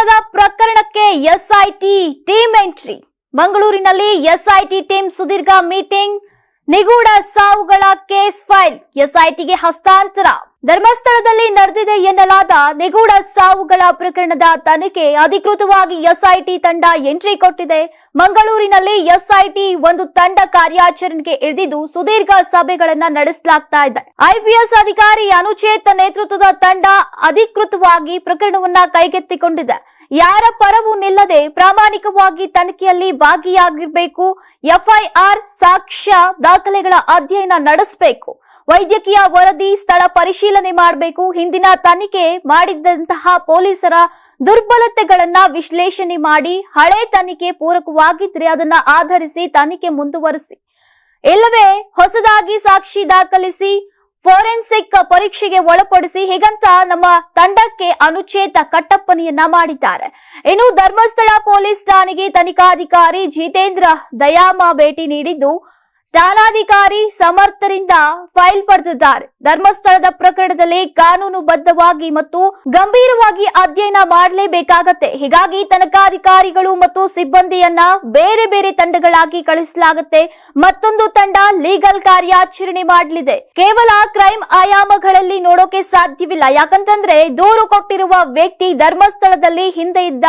ದುರ್ಬಳಕೆದಾರರ ಪ್ರಕರಣಕ್ಕೆ SIT team entry. ಮಂಗಳೂರಿನಲ್ಲಿ SIT team ಸುದೀರ್ಘ ಮೀಟಿಂಗ್. ನಿಗೂಢ ಸಾವುಗಳ ಕೇಸ್ ಫೈಲ್, ಎಸ್ಐಟಿಗೆ ಹಸ್ತಾಂತರ. ಧರ್ಮಸ್ಥಳದಲ್ಲಿ ನಡೆದಿದೆ ಎನ್ನಲಾದ ನಿಗೂಢ ಸಾವುಗಳ ಪ್ರಕರಣದ ತನಿಖೆ ಅಧಿಕೃತವಾಗಿ ಎಸ್ಐಟಿ ತಂಡ ಎಂಟ್ರಿ ಕೊಟ್ಟಿದೆ. ಮಂಗಳೂರಿನಲ್ಲಿ ಎಸ್ಐಟಿ ಒಂದು ತಂಡ ಕಾರ್ಯಾಚರಣೆಗೆ ಇಳಿದಿದ್ದು ಸುದೀರ್ಘ ಸಭೆಗಳನ್ನ ನಡೆಸಲಾಗ್ತಾ ಇದೆ. ಐಪಿಎಸ್ ಅಧಿಕಾರಿ ಅನುಚೇತ ನೇತೃತ್ವದ ತಂಡ ಅಧಿಕೃತವಾಗಿ ಪ್ರಕರಣವನ್ನ ಕೈಗೆತ್ತಿಕೊಂಡಿದೆ. ಯಾರ ಪರವೂ ನಿಲ್ಲದೆ ಪ್ರಾಮಾಣಿಕವಾಗಿ ತನಿಖೆಯಲ್ಲಿ ಭಾಗಿಯಾಗಿರಬೇಕು, ಎಫ್ಐಆರ್ ಸಾಕ್ಷ್ಯ ದಾಖಲೆಗಳ ಅಧ್ಯಯನ ನಡೆಸಬೇಕು, ವೈದ್ಯಕೀಯ ವರದಿ ಸ್ಥಳ ಪರಿಶೀಲನೆ ಮಾಡಬೇಕು, ಹಿಂದಿನ ತನಿಖೆ ಮಾಡಿದ್ದಂತಹ ಪೊಲೀಸರ ದುರ್ಬಲತೆಗಳನ್ನ ವಿಶ್ಲೇಷಣೆ ಮಾಡಿ, ಹಳೆ ತನಿಖೆ ಪೂರಕವಾಗಿದ್ರೆ ಅದನ್ನ ಆಧರಿಸಿ ತನಿಖೆ ಮುಂದುವರಿಸಿ. ಇಲ್ಲವೇ, ಹೊಸದಾಗಿ ಸಾಕ್ಷಿ ದಾಖಲಿಸಿ ಫೋರೆನ್ಸಿಕ್ ಪರೀಕ್ಷೆಗೆ ಒಳಪಡಿಸಿ ಹೀಗಂತ ನಮ್ಮ ತಂಡಕ್ಕೆ ಅನುಚೇತ ಕಟ್ಟಪ್ಪನೆಯನ್ನ ಮಾಡಿದ್ದಾರೆ. ಇನ್ನು ಧರ್ಮಸ್ಥಳ ಪೊಲೀಸ್ ಠಾಣೆಗೆ ತನಿಖಾಧಿಕಾರಿ ಜಿತೇಂದ್ರ ದಯಾಮ ಭೇಟಿ ನೀಡಿದ್ದು ಠಾಣಾಧಿಕಾರಿ ಸಮರ್ಥರಿಂದ ಫೈಲ್ ಪಡೆದಿದ್ದಾರೆ. ಧರ್ಮಸ್ಥಳದ ಪ್ರಕರಣದಲ್ಲಿ ಕಾನೂನುಬದ್ಧವಾಗಿ ಮತ್ತು ಗಂಭೀರವಾಗಿ ಅಧ್ಯಯನ ಮಾಡಲೇಬೇಕಾಗತ್ತೆ. ಹೀಗಾಗಿ ತನಿಖಾಧಿಕಾರಿಗಳು ಮತ್ತು ಸಿಬ್ಬಂದಿಯನ್ನ ಬೇರೆ ಬೇರೆ ತಂಡಗಳಾಗಿ ಕಳಿಸಲಾಗುತ್ತೆ. ಮತ್ತೊಂದು ತಂಡ ಲೀಗಲ್ ಕಾರ್ಯಾಚರಣೆ ಮಾಡಲಿದೆ. ಕೇವಲ ಕ್ರೈಮ್ ಆಯಾಮಗಳಲ್ಲಿ ನೋಡೋಕೆ ಸಾಧ್ಯವಿಲ್ಲ. ಯಾಕಂತಂದ್ರೆ ದೂರು ಕೊಟ್ಟಿರುವ ವ್ಯಕ್ತಿ ಧರ್ಮಸ್ಥಳದಲ್ಲಿ ಹಿಂದೆ ಇದ್ದ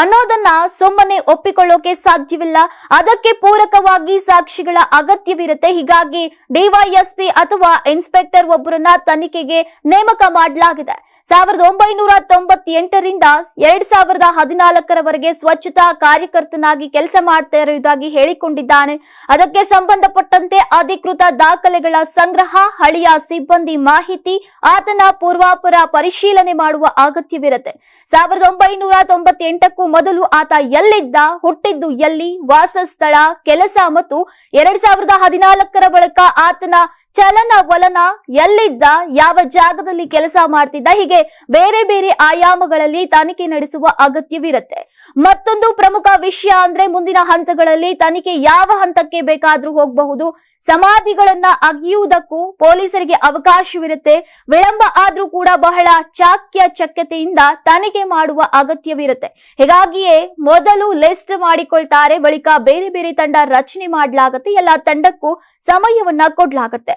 ಅನ್ನೋದನ್ನ ಸುಮ್ಮನೆ ಒಪ್ಪಿಕೊಳ್ಳೋಕೆ ಸಾಧ್ಯವಿಲ್ಲ. ಅದಕ್ಕೆ ಪೂರಕವಾಗಿ ಸಾಕ್ಷಿಗಳ ಅಗತ್ಯವಿರುತ್ತೆ. ಹೀಗಾಗಿ ಡಿವೈಎಸ್ಪಿ ಅಥವಾ ಇನ್ಸ್ಪೆಕ್ಟರ್ ಒಬ್ಬರನ್ನ ತನಿಖೆಗೆ ನೇಮಕ ಮಾಡಲಾಗಿದೆ. ಸಾವಿರದ ಒಂಬೈನೂರ ತೊಂಬತ್ತೆಂಟರಿಂದ ಎರಡ್ ಸಾವಿರದ ಹದಿನಾಲ್ಕರವರೆಗೆ ಸ್ವಚ್ಛತಾ ಕಾರ್ಯಕರ್ತನಾಗಿ ಕೆಲಸ ಮಾಡ್ತಾ ಇರುವುದಾಗಿ ಹೇಳಿಕೊಂಡಿದ್ದಾನೆ. ಅದಕ್ಕೆ ಸಂಬಂಧಪಟ್ಟಂತೆ ಅಧಿಕೃತ ದಾಖಲೆಗಳ ಸಂಗ್ರಹ, ಹಳಿಯ ಸಿಬ್ಬಂದಿ ಮಾಹಿತಿ, ಆತನ ಪೂರ್ವಾಪರ ಪರಿಶೀಲನೆ ಮಾಡುವ ಅಗತ್ಯವಿರುತ್ತೆ. ಸಾವಿರದ ಒಂಬೈನೂರ ತೊಂಬತ್ತೆಂಟಕ್ಕೂ ಮೊದಲು ಆತ ಎಲ್ಲಿದ್ದ, ಹುಟ್ಟಿದ್ದು ಎಲ್ಲಿ, ವಾಸಸ್ಥಳ, ಕೆಲಸ ಮತ್ತು ಎರಡ್ ಸಾವಿರದ ಹದಿನಾಲ್ಕರ ಬಳಿಕ ಆತನ ಚಲನವಲನ ಎಲ್ಲಿದ್ದ, ಯಾವ ಜಾಗದಲ್ಲಿ ಕೆಲಸ ಮಾಡ್ತಿದ್ದ, ಹೀಗೆ ಬೇರೆ ಬೇರೆ ಆಯಾಮಗಳಲ್ಲಿ ತನಿಖೆ ನಡೆಸುವ ಅಗತ್ಯವಿರುತ್ತೆ. ಮತ್ತೊಂದು ಪ್ರಮುಖ ವಿಷಯ ಅಂದ್ರೆ ಮುಂದಿನ ಹಂತಗಳಲ್ಲಿ ತನಿಖೆ ಯಾವ ಹಂತಕ್ಕೆ ಬೇಕಾದ್ರೂ ಹೋಗಬಹುದು. ಸಮಾಧಿಗಳನ್ನ ಅಗಿಯುವುದಕ್ಕೂ ಪೊಲೀಸರಿಗೆ ಅವಕಾಶವಿರುತ್ತೆ. ವಿಳಂಬ ಆದ್ರೂ ಕೂಡ ಬಹಳ ಚಾಕ್ಯ ಚಕ್ಯತೆಯಿಂದ ತನಿಖೆ ಮಾಡುವ ಅಗತ್ಯವಿರುತ್ತೆ. ಹೀಗಾಗಿಯೇ ಮೊದಲು ಲಿಸ್ಟ್ ಮಾಡಿಕೊಳ್ತಾರೆ, ಬಳಿಕ ಬೇರೆ ಬೇರೆ ತಂಡ ರಚನೆ ಮಾಡಲಾಗುತ್ತೆ, ಎಲ್ಲ ತಂಡಕ್ಕೂ ಸಮಯವನ್ನ ಕೊಡ್ಲಾಗುತ್ತೆ.